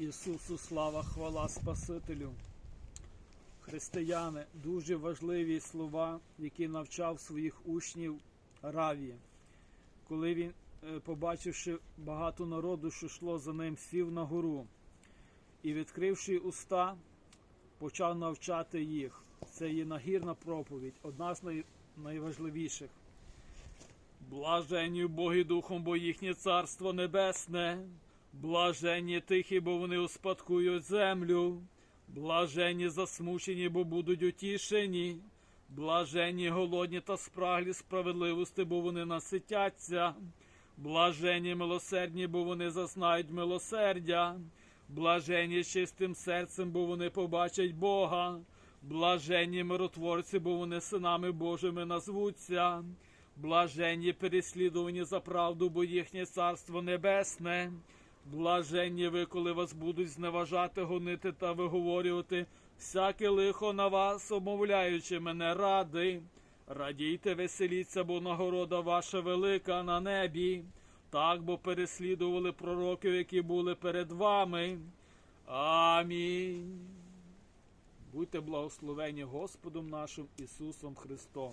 Ісусу слава, хвала Спасителю. Християни, дуже важливі слова, які навчав своїх учнів Раві. Коли він, е, побачивши багато народу, що йшло за ним, сів на гору і, відкривши уста, почав навчати їх. Це є нагірна проповідь, одна з най- найважливіших. Блаженні Боги Духом, бо їхнє царство небесне. Блаженні тихі, бо вони успадкують землю. Блаженні засмучені, бо будуть утішені. Блаженні голодні та спраглі справедливості, бо вони наситяться. Блаженні милосердні, бо вони зазнають милосердя. Блаженні чистим серцем, бо вони побачать Бога. Блаженні миротворці, бо вони синами Божими назвуться. Блаженні переслідувані за правду, бо їхнє царство небесне. Блаженні ви, коли вас будуть зневажати, гонити та виговорювати всяке лихо на вас, обмовляючи мене ради. Радійте, веселіться, бо нагорода ваша велика на небі. Так, бо переслідували пророків, які були перед вами. Амінь. Будьте благословені Господом нашим Ісусом Христом.